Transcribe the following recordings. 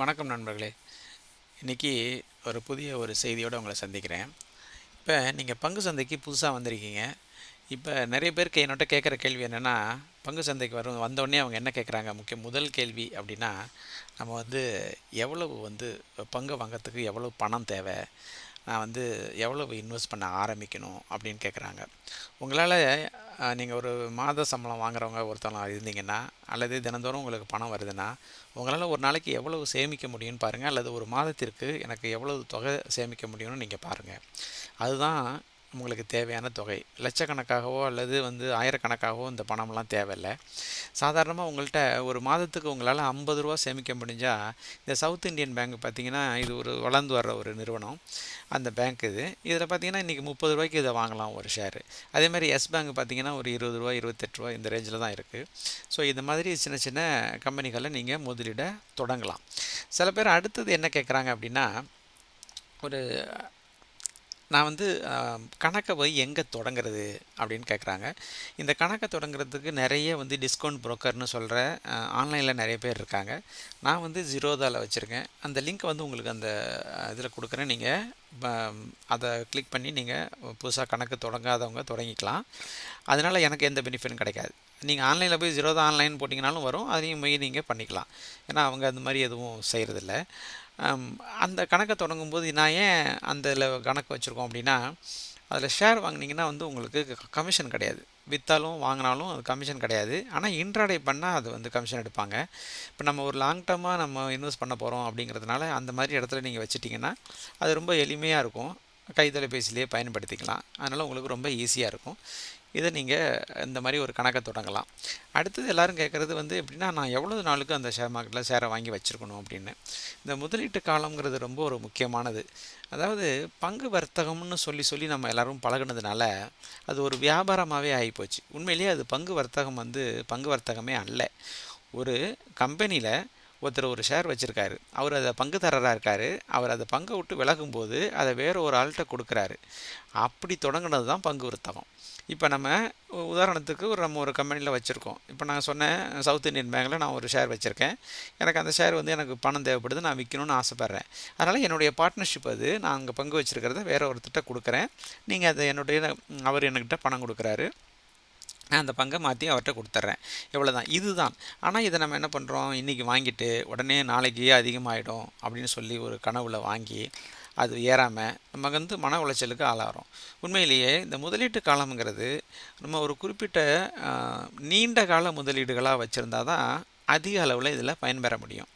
வணக்கம் நண்பர்களே. இன்றைக்கி ஒரு புதிய ஒரு செய்தியோடு உங்களை சந்திக்கிறேன். இப்போ நீங்கள் பங்கு சந்தைக்கு புதுசாக வந்திருக்கீங்க. இப்போ நிறைய பேருக்கு என்னோட கேட்குற கேள்வி என்னென்னா பங்கு சந்தைக்கு வரும் வந்தோடனே அவங்க என்ன கேட்குறாங்க? முக்கிய முதல் கேள்வி அப்படின்னா நம்ம வந்து எவ்வளவு வந்து பங்கு வாங்கிறதுக்கு எவ்வளவு பணம் தேவை? நான் வந்து எவ்வளவு இன்வெஸ்ட் பண்ண ஆரம்பிக்கணும் அப்படின்னு கேட்குறாங்க உங்களால் நீங்கள் ஒரு மாத சம்பளம் வாங்குறவங்க ஒருத்தவங்க இருந்தீங்கன்னா அல்லது தினந்தோறும் உங்களுக்கு பணம் வருதுன்னா உங்களால் ஒரு நாளைக்கு எவ்வளவு சேமிக்க முடியும்னு பாருங்கள் அல்லது ஒரு மாதத்திற்கு எனக்கு எவ்வளவு தொகை சேமிக்க முடியும்னு நீங்கள் பாருங்கள் அதுதான் உங்களுக்கு தேவையான தொகை. லட்சக்கணக்காகவோ அல்லது வந்து ஆயிரக்கணக்காகவோ இந்த பணம்லாம் தேவையில்லை. சாதாரணமாக உங்கள்கிட்ட ஒரு மாதத்துக்கு உங்களால் ஐம்பது ரூபா சேமிக்க முடிஞ்சால் இந்த சவுத் இந்தியன் பேங்க் பார்த்திங்கன்னா இது ஒரு வளர்ந்து வர்ற ஒரு நிறுவனம். அந்த பேங்க் இது. இதில் பார்த்திங்கன்னா இன்றைக்கி முப்பது ரூபாய்க்கு இதை வாங்கலாம் ஒரு ஷேரு. அதேமாதிரி எஸ் பேங்க் பார்த்திங்கன்னா ஒரு இருபது ரூபா இருபத்தெட்டு ரூபா இந்த ரேஞ்சில் தான் இருக்குது ஸோ இந்த மாதிரி சின்ன சின்ன கம்பெனிகளில் நீங்கள் முதலீட தொடங்கலாம். சில பேர் அடுத்தது என்ன கேட்குறாங்க அப்படின்னா ஒரு நான் வந்து கணக்கை போய் எங்கே தொடங்குறது அப்படின்னு கேட்குறாங்க இந்த கணக்கை தொடங்குறதுக்கு நிறைய வந்து டிஸ்கவுண்ட் ப்ரோக்கர்னு சொல்கிற ஆன்லைனில் நிறைய பேர் இருக்காங்க. நான் வந்து ஜீரோதாவில் வச்சுருக்கேன். அந்த லிங்க் வந்து உங்களுக்கு அந்த இதில் கொடுக்குறேன். நீங்கள் அதை கிளிக் பண்ணி நீங்கள் புதுசாக கணக்கு தொடங்காதவங்க தொடங்கிக்கலாம். அதனால் எனக்கு எந்த பெனிஃபிட்டும் கிடைக்காது. நீங்கள் ஆன்லைனில் போய் ஜீரோதா ஆன்லைன் போட்டிங்கனாலும் வரும். அதையும் போய் நீங்கள் பண்ணிக்கலாம். ஏன்னா அவங்க அந்த மாதிரி எதுவும் செய்கிறதில்ல அந்த கணக்கை தொடங்கும்போது நான் ஏன் அந்த கணக்கு வச்சுருக்கோம் அப்படின்னா அதில் ஷேர் வாங்கினீங்கன்னா வந்து உங்களுக்கு கமிஷன் கிடையாது. விற்றாலும் வாங்கினாலும் அது கமிஷன் கிடையாது. ஆனால் இன்ட்ராடே பண்ணால் அது வந்து கமிஷன் எடுப்பாங்க. இப்போ நம்ம ஒரு லாங் டர்மாக நம்ம இன்வெஸ்ட் பண்ண போகிறோம் அப்படிங்கிறதுனால அந்த மாதிரி இடத்துல நீங்கள் வச்சுட்டிங்கன்னா அது ரொம்ப எளிமையாக இருக்கும். கைத்தொலைபேசியிலே பயன்படுத்திக்கலாம். அதனால் உங்களுக்கு ரொம்ப ஈஸியாக இருக்கும். இதை நீங்கள் இந்த மாதிரி ஒரு கணக்கை தொடங்கலாம். அடுத்தது எல்லோரும் கேட்குறது வந்து எப்படின்னா நான் எவ்வளோ நாளுக்கு அந்த ஷேர் மார்க்கெட்டில் ஷேரை வாங்கி வச்சுருக்கணும் அப்படின்னு. இந்த முதலீட்டு காலங்கிறது ரொம்ப ஒரு முக்கியமானது. அதாவது பங்கு வர்த்தகம்னு சொல்லி சொல்லி நம்ம எல்லோரும் பழகினதுனால அது ஒரு வியாபாரமாகவே ஆகிப்போச்சு. உண்மையிலேயே அது பங்கு வர்த்தகம் வந்து பங்கு வர்த்தகமே அல்ல. ஒரு கம்பெனியில் ஒருத்தர் ஒரு ஷேர் வச்சுருக்காரு. அவர் அதை பங்குதாரராக இருக்கார். அவர் அதை பங்கை விட்டு விலகும்போது அதை வேறு ஒரு ஆள்கிட்ட கொடுக்குறாரு. அப்படி தொடங்கினது தான் பங்கு வர்த்தகம். இப்போ நம்ம உதாரணத்துக்கு ஒரு நம்ம ஒரு கம்பெனியில் வச்சுருக்கோம். இப்போ நான் சொன்னேன் சவுத் இந்தியன் பேங்கில் நான் ஒரு ஷேர் வச்சுருக்கேன். எனக்கு அந்த ஷேர் வந்து எனக்கு பணம் தேவைப்படுது நான் விற்கணும்னு ஆசைப்பட்றேன். அதனால் என்னுடைய பார்ட்னர்ஷிப் அது நான் அங்கே பங்கு வச்சுருக்கிறத வேறு ஒருத்தர்கிட்ட கொடுக்குறேன். நீங்கள் அதை என்னுடைய அவர் என்கிட்ட பணம் கொடுக்குறாரு. நான் அந்த பங்கை மாற்றி அவர்கிட்ட கொடுத்துட்றேன் இவ்வளோ தான் இதுதான். ஆனால் இதை நம்ம என்ன பண்ணுறோம் இன்றைக்கி வாங்கிட்டு உடனே நாளைக்கு அதிகமாகிடும் அப்படின்னு சொல்லி ஒரு கனவுல வாங்கி அது ஏறாமல் நம்ம வந்து மன உளைச்சலுக்கு ஆளாகிறோம். உண்மையிலேயே இந்த முதலீட்டு காலம்ங்கிறது நம்ம ஒரு குறிப்பிட்ட நீண்ட கால முதலீடுகளாக வச்சுருந்தா தான் அதிக அளவில் இதில் பயன்பெற முடியும்.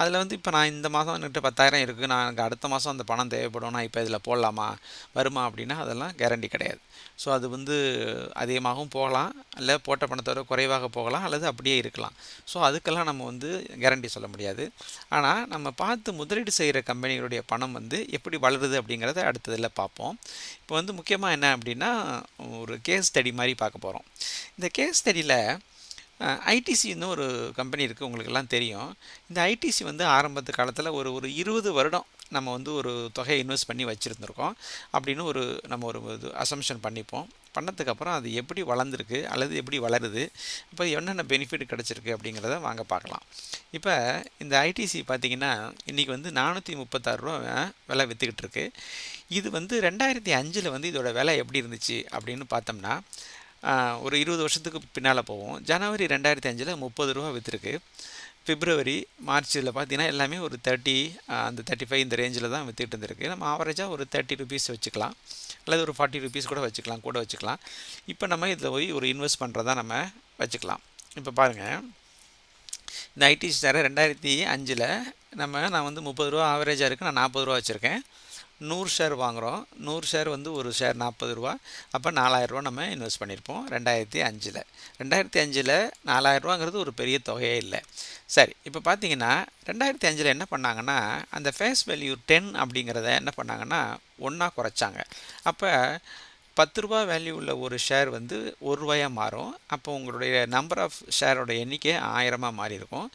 அதில் வந்து இப்போ நான் இந்த மாதம் என்கிட்ட பத்தாயிரம் இருக்குது நான் எனக்கு அடுத்த மாதம் அந்த பணம் தேவைப்படும். நான் இப்போ இதில் போடலாமா? வருமா அப்படின்னா அதெல்லாம் கேரண்டி கிடையாது. ஸோ அது வந்து அதிகமாகவும் போகலாம். இல்லை போட்ட பணத்தோட குறைவாக போகலாம். அல்லது அப்படியே இருக்கலாம். ஸோ அதுக்கெல்லாம் நம்ம வந்து கேரண்டி சொல்ல முடியாது. ஆனால் நம்ம பார்த்து முதலீடு செய்கிற கம்பெனிகளுடைய பணம் வந்து எப்படி வளருது அப்படிங்கிறத அடுத்ததில் பார்ப்போம். இப்போ வந்து முக்கியமாக என்ன அப்படின்னா ஒரு கேஸ் ஸ்டடி மாதிரி பார்க்க போகிறோம் இந்த கேஸ் ஸ்டடியில் ஐடிசின்னு ஒரு கம்பெனி இருக்குது உங்களுக்கெல்லாம் தெரியும். இந்த ஐடிசி வந்து ஆரம்பத்து காலத்தில் ஒரு ஒரு இருபது வருடம் நம்ம வந்து ஒரு தொகையை இன்வெஸ்ட் பண்ணி வச்சுருந்துருக்கோம். அப்படின்னு ஒரு நம்ம ஒரு இது அசம்ஷன் பண்ணிப்போம். பண்ணதுக்கப்புறம் அது எப்படி வளர்ந்துருக்கு அல்லது எப்படி வளருது இப்போ என்னென்ன பெனிஃபிட் கிடச்சிருக்கு அப்படிங்கிறத வாங்க பார்க்கலாம். இப்போ இந்த ஐடிசி பார்த்திங்கன்னா இன்றைக்கி வந்து நானூற்றி முப்பத்தாறு ரூபா விலை விற்றுக்கிட்டு இருக்கு. இது வந்து ரெண்டாயிரத்தி அஞ்சில் வந்து இதோட விலை எப்படி இருந்துச்சு அப்படின்னு பார்த்தோம்னா ஒரு இருபது வருஷத்துக்கு பின்னால் போவோம். ஜனவரி ரெண்டாயிரத்தி அஞ்சில் முப்பது ரூபா விற்றுருக்கு பிப்ரவரி மார்ச் இதில் பார்த்தீங்கன்னா எல்லாமே ஒரு தேர்ட்டி அந்த தேர்ட்டி ஃபைவ் இந்த ரேஞ்சில் தான் விற்றுட்டு இருந்திருக்கு. நம்ம ஆவரேஜாக ஒரு தேர்ட்டி ருபீஸ் வச்சுக்கலாம். அல்லது ஒரு ஃபார்ட்டி ருபீஸ் கூட வச்சுக்கலாம் கூட வச்சுக்கலாம். இப்போ நம்ம இதில் போய் ஒரு இன்வெஸ்ட் பண்ணுறதா நம்ம வச்சுக்கலாம். இப்போ பாருங்கள் இந்த ஐடி ஸ்டாரை ரெண்டாயிரத்தி அஞ்சில் நம்ம நான் வந்து முப்பது ரூபா ஆவரேஜாக இருக்குது நான் நாற்பது ரூபா வச்சுருக்கேன். நூறு ஷேர் வாங்குகிறோம் நூறு ஷேர் வந்து ஒரு ஷேர் நாற்பது ரூபா. அப்போ நாலாயிரரூவா நம்ம இன்வெஸ்ட் பண்ணியிருப்போம் ரெண்டாயிரத்தி அஞ்சில். ரெண்டாயிரத்தி அஞ்சில் நாலாயிரரூவாங்கிறது ஒரு பெரிய தொகையே இல்லை. சரி இப்போ பார்த்தீங்கன்னா ரெண்டாயிரத்தி அஞ்சில் என்ன பண்ணாங்கன்னா அந்த ஃபேஸ் வேல்யூ டென் அப்படிங்கிறத என்ன பண்ணாங்கன்னா ஒன்றா குறைச்சாங்க. அப்போ பத்து ரூபா வேல்யூ உள்ள ஒரு ஷேர் வந்து ஒரு ரூபாயாக மாறும். அப்போ உங்களுடைய நம்பர் ஆஃப் ஷேரோட எண்ணிக்கை ஆயிரமாக மாறி இருக்கும்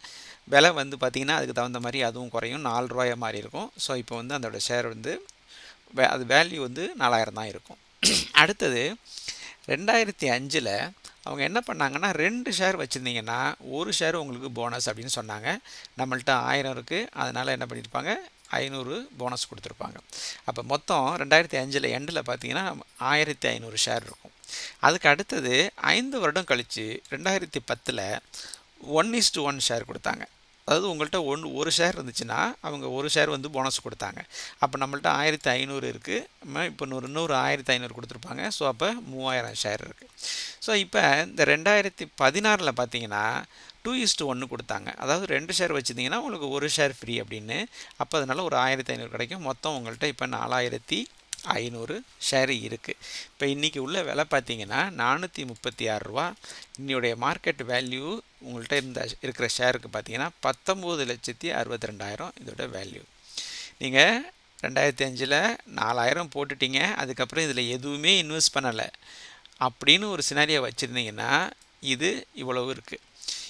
விலை வந்து பார்த்திங்கன்னா அதுக்கு தகுந்த மாதிரி அதுவும் குறையும். நாலு ரூபாயாக மாறி இருக்கும் ஸோ இப்போ வந்து அதோடய ஷேர் வந்து வே அது வேல்யூ வந்து நாலாயிரம் தான் இருக்கும். அடுத்தது ரெண்டாயிரத்தி அஞ்சில் அவங்க என்ன பண்ணாங்கன்னா ரெண்டு ஷேர் வச்சுருந்தீங்கன்னா ஒரு ஷேர் உங்களுக்கு போனஸ் அப்படின்னு சொன்னாங்க. நம்மள்ட்ட ஆயிரம் இருக்குது அதனால் என்ன பண்ணியிருப்பாங்க ஐநூறு போனஸ் கொடுத்துருப்பாங்க. அப்போ மொத்தம் ரெண்டாயிரத்தி அஞ்சில் எண்டில் பார்த்தீங்கன்னா ஆயிரத்தி ஐநூறு ஷேர் இருக்கும். அதுக்கு அடுத்தது ஐந்து வருடம் கழித்து ரெண்டாயிரத்தி பத்தில் ஒன் இஸ்டு ஒன் ஷேர் கொடுத்தாங்க. அதாவது உங்கள்கிட்ட ஒன்று ஒரு ஷேர் இருந்துச்சுன்னா அவங்க ஒரு ஷேர் வந்து போனஸ் கொடுத்தாங்க. அப்போ நம்மள்ட்ட ஆயிரத்தி ஐநூறு இருக்குது இப்போ நூறு இன்னொரு ஆயிரத்தி ஐநூறு கொடுத்துருப்பாங்க. ஸோ அப்போ மூவாயிரம் ஷேர் இருக்குது ஸோ இப்போ இந்த ரெண்டாயிரத்தி பதினாறில் பார்த்தீங்கன்னா டூ இஸ்ட்டு ஒன்று கொடுத்தாங்க. அதாவது ரெண்டு ஷேர் வச்சுருந்தீங்கன்னா உங்களுக்கு ஒரு ஷேர் ஃப்ரீ அப்படின்னு. அப்போ அதனால் ஒரு ஆயிரத்தி ஐநூறு கிடைக்கும். மொத்தம் உங்கள்கிட்ட இப்போ நாலாயிரத்தி ஐநூறு ஷேர் இருக்குது இப்போ இன்றைக்கி உள்ள விலை பார்த்தீங்கன்னா நானூற்றி முப்பத்தி ஆறு ரூபா. இன்னையுடைய மார்க்கெட் வேல்யூ உங்கள்கிட்ட இருந்த இருக்கிற ஷேருக்கு பார்த்தீங்கன்னா பத்தொம்போது லட்சத்தி அறுபத்தி ரெண்டாயிரம் இதோட வேல்யூ நீங்கள் ரெண்டாயிரத்தி அஞ்சில் நாலாயிரம் போட்டுட்டீங்க அதுக்கப்புறம் இதில் எதுவுமே இன்வெஸ்ட் பண்ணலை. அப்படின்னு ஒரு சினாரியை வச்சுருந்தீங்கன்னா இது இவ்வளவு இருக்குது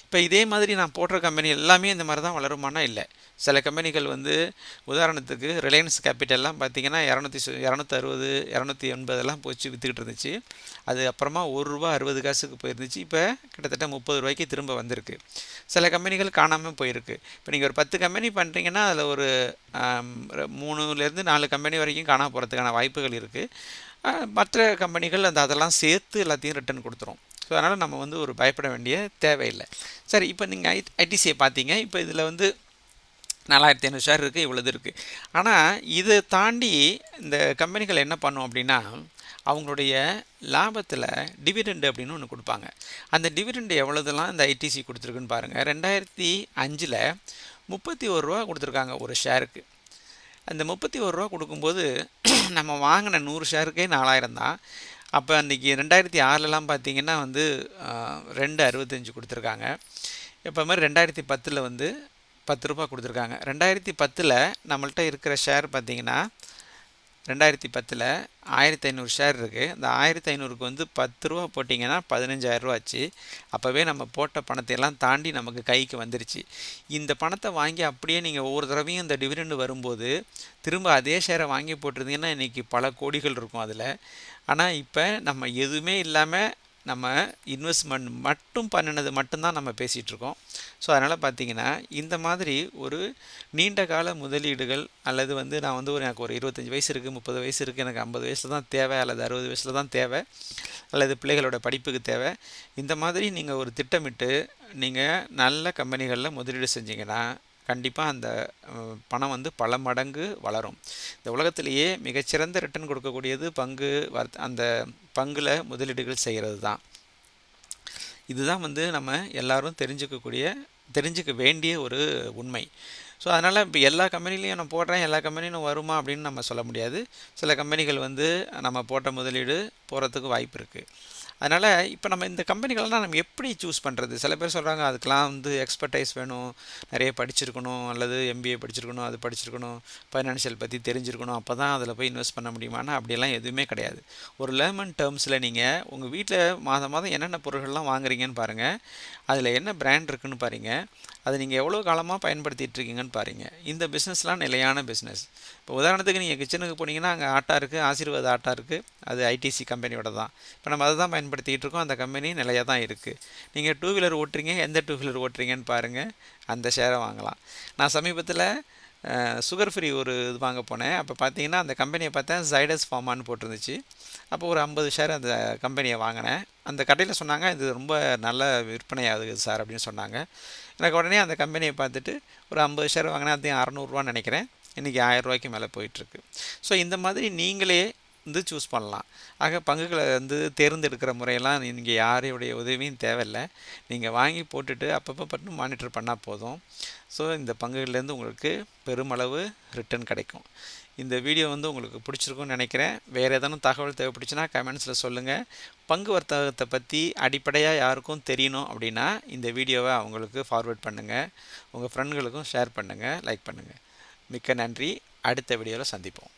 இப்போ இதே மாதிரி நான் போடுற கம்பெனி எல்லாமே இந்த மாதிரி தான் வளருமானா இல்லை. சில கம்பெனிகள் வந்து உதாரணத்துக்கு ரிலையன்ஸ் கேபிட்டல்லாம் பார்த்தீங்கன்னா இரநூத்தி இரநூத்தி அறுபது இரநூத்தி எண்பதெல்லாம் போச்சு விற்றுக்கிட்டு இருந்துச்சு. அது அப்புறமா ஒரு ரூபா அறுபது காசுக்கு போயிருந்துச்சு. இப்போ கிட்டத்தட்ட முப்பது ரூபாய்க்கு திரும்ப வந்திருக்கு. சில கம்பெனிகள் காணாமல் போயிருக்கு. இப்போ நீங்கள் ஒரு பத்து கம்பெனி பண்ணுறீங்கன்னா அதில் ஒரு மூணுலேருந்து நாலு கம்பெனி வரைக்கும் காணாமல் போகிறதுக்கான வாய்ப்புகள் இருக்குது மற்ற கம்பெனிகள் அந்த அதெல்லாம் சேர்த்து எல்லாத்தையும் ரிட்டர்ன் கொடுத்துரும். ஸோ அதனால் நம்ம வந்து ஒரு பயப்பட வேண்டிய தேவையில்லை. சரி இப்போ நீங்கள் ஐ ஐடிசியை பார்த்தீங்க. இப்போ இதில் வந்து நாலாயிரத்தி ஐநூறு ஷேர் இருக்குது இவ்வளோது இருக்குது ஆனால் இதை தாண்டி இந்த கம்பெனிகள் என்ன பண்ணும் அப்படின்னா அவங்களுடைய லாபத்தில் டிவிடெண்டு அப்படின்னு ஒன்று கொடுப்பாங்க. அந்த டிவிடெண்டு எவ்வளோதெல்லாம் இந்த ஐடிசி கொடுத்துருக்குன்னு பாருங்கள் ரெண்டாயிரத்தி அஞ்சில் முப்பத்தி ஒரு ரூபா கொடுத்துருக்காங்க ஒரு ஷேருக்கு. அந்த முப்பத்தி ஒரு ரூபா கொடுக்கும்போது நம்ம வாங்கின நூறு ஷேருக்கே நாலாயிரம் தான். அப்போ அன்றைக்கி ரெண்டாயிரத்தி ஆறுலலாம் பார்த்தீங்கன்னா வந்து ரெண்டு அறுபத்தஞ்சு கொடுத்துருக்காங்க. இப்போ மாதிரி ரெண்டாயிரத்தி பத்தில் வந்து பத்து ரூபா கொடுத்துருக்காங்க. ரெண்டாயிரத்தி பத்தில் நம்மள்கிட்ட இருக்கிற ஷேர் பார்த்திங்கன்னா ரெண்டாயிரத்தி பத்தில் ஆயிரத்தி ஐநூறு ஷேர் இருக்குது இந்த ஆயிரத்தி ஐநூறுக்கு வந்து பத்து ரூபா போட்டிங்கன்னா பதினஞ்சாயிரரூவா ஆச்சு. அப்போவே நம்ம போட்ட பணத்தையெல்லாம் தாண்டி நமக்கு கைக்கு வந்துருச்சு. இந்த பணத்தை வாங்கி அப்படியே நீங்கள் ஒவ்வொரு தடவையும் இந்த டிவிடெண்டு வரும்போது திரும்ப அதே ஷேரை வாங்கி போட்டிருந்தீங்கன்னா இன்றைக்கி பல கோடிகள் இருக்கும் அதில். ஆனால் இப்போ நம்ம எதுவுமே இல்லாமல் நம்ம இன்வெஸ்ட்மெண்ட் மட்டும் பண்ணினது மட்டும்தான் நம்ம பேசிகிட்ருக்கோம் ஸோ அதனால் பார்த்திங்கன்னா இந்த மாதிரி ஒரு நீண்ட கால முதலீடுகள் அல்லது வந்து நான் வந்து ஒரு எனக்கு ஒரு இருபத்தஞ்சி வயசு இருக்குது முப்பது வயசு இருக்குது எனக்கு ஐம்பது வயசில் தான் தேவை அல்லது அறுபது வயசில் தான் தேவை அல்லது பிள்ளைகளோட படிப்புக்கு தேவை. இந்த மாதிரி நீங்கள் ஒரு திட்டமிட்டு நீங்கள் நல்ல கம்பெனிகளில் முதலீடு செஞ்சீங்கன்னா கண்டிப்பாக அந்த பணம் வந்து பல மடங்கு வளரும். இந்த உலகத்திலேயே மிகச்சிறந்த ரிட்டர்ன் கொடுக்கக்கூடியது பங்கு அந்த பங்கில் முதலீடுகள் செய்கிறது தான். இதுதான் வந்து நம்ம எல்லாரும் தெரிஞ்சுக்கக்கூடிய தெரிஞ்சுக்க வேண்டிய ஒரு உண்மை. ஸோ அதனால் இப்போ எல்லா கம்பெனிலையும் நான் போடுறேன் எல்லா கம்பெனியும் வருமா அப்படின்னு நம்ம சொல்ல முடியாது. சில கம்பெனிகள் வந்து நம்ம போட்ட முதலீடு போகிறதுக்கு வாய்ப்பு இருக்குது அதனால் இப்போ நம்ம இந்த கம்பெனிகள்லாம் நம்ம எப்படி சூஸ் பண்ணுறது சில பேர் சொல்கிறாங்க அதுக்கெலாம் வந்து எக்ஸ்பர்டைஸ் வேணும். நிறைய படிச்சிருக்கணும். அல்லது எம்பிஏ படிச்சிருக்கணும். அது படிச்சிருக்கணும். ஃபைனான்ஷியல் பற்றி தெரிஞ்சிருக்கணும். அப்போ தான் அதில் போய் இன்வெஸ்ட் பண்ண முடியுமானா அப்படியெல்லாம் எதுவுமே கிடையாது. ஒரு லெமன் டேர்ம்ஸில் நீங்கள் உங்கள் வீட்டில் மாதம் மாதம் என்னென்ன பொருட்கள்லாம் வாங்குறீங்கன்னு பாருங்கள் அதில் என்ன பிராண்ட் இருக்குன்னு பாருங்கள் அதை நீங்கள் எவ்வளோ காலமாக பயன்படுத்திகிட்டு இருக்கீங்கன்னு பாருங்கள் இந்த பிஸ்னஸ்லாம் நிலையான பிஸ்னஸ் இப்போ உதாரணத்துக்கு நீங்கள் கிச்சனுக்கு போனீங்கன்னா அங்கே ஆட்டா இருக்குது ஆசீர்வாத் ஆட்டா இருக்குது அது ஐடிசி கம்பெனியோட தான் இப்போ நம்ம அதை தான் பயன்படுத்திகிட்டு இருக்கோம். அந்த கம்பெனி நிலையாக தான் இருக்குது நீங்கள் டூ வீலர் ஓட்டுறீங்க. எந்த டூ வீலர் ஓட்டுறீங்கன்னு பாருங்கள் அந்த ஷேரை வாங்கலாம். நான் சமீபத்தில் சுகர் ஃப்ரீ ஒரு இது வாங்க போனேன். அப்போ பார்த்தீங்கன்னா அந்த கம்பெனியை பார்த்தேன். ஜைடஸ் ஃபார்மான்னு போட்டிருந்துச்சு. அப்போ ஒரு ஐம்பது ஷேர் அந்த கம்பெனியை வாங்கினேன். அந்த கடையில் சொன்னாங்க இது ரொம்ப நல்ல விற்பனையாகுது சார் அப்படின்னு சொன்னாங்க. எனக்கு உடனே அந்த கம்பெனியை பார்த்துட்டு ஒரு ஐம்பது ஷேர் வாங்கினேன். அதையும் அறநூறுவான்னு நினைக்கிறேன். இன்றைக்கி ஆயிரரூவாய்க்கு மேலே போயிட்டுருக்கு ஸோ இந்த மாதிரி நீங்களே வந்து சூஸ் பண்ணலாம். ஆக பங்குகளை வந்து தேர்ந்தெடுக்கிற முறையெல்லாம் நீங்கள் யாரையுடைய உதவியும் தேவையில்லை. நீங்கள் வாங்கி போட்டுட்டு அப்பப்போ பட்டு மானிட்டர் பண்ணால் போதும். ஸோ இந்த பங்குகள்லேருந்து உங்களுக்கு பெருமளவு ரிட்டர்ன் கிடைக்கும். இந்த வீடியோ வந்து உங்களுக்கு பிடிச்சிருக்கும்னு நினைக்கிறேன். வேறு எதனும் தகவல் தேவைப்படுச்சுன்னா கமெண்ட்ஸில் சொல்லுங்கள் பங்கு வர்த்தகத்தை பற்றி அடிப்படையாக யாருக்கும் தெரியணும் அப்படின்னா இந்த வீடியோவை அவங்களுக்கு ஃபார்வேர்ட் பண்ணுங்கள் உங்கள் ஃப்ரெண்டுகளுக்கும் ஷேர் பண்ணுங்கள் லைக் பண்ணுங்கள் மிக்க நன்றி. அடுத்த வீடியோவில் சந்திப்போம்.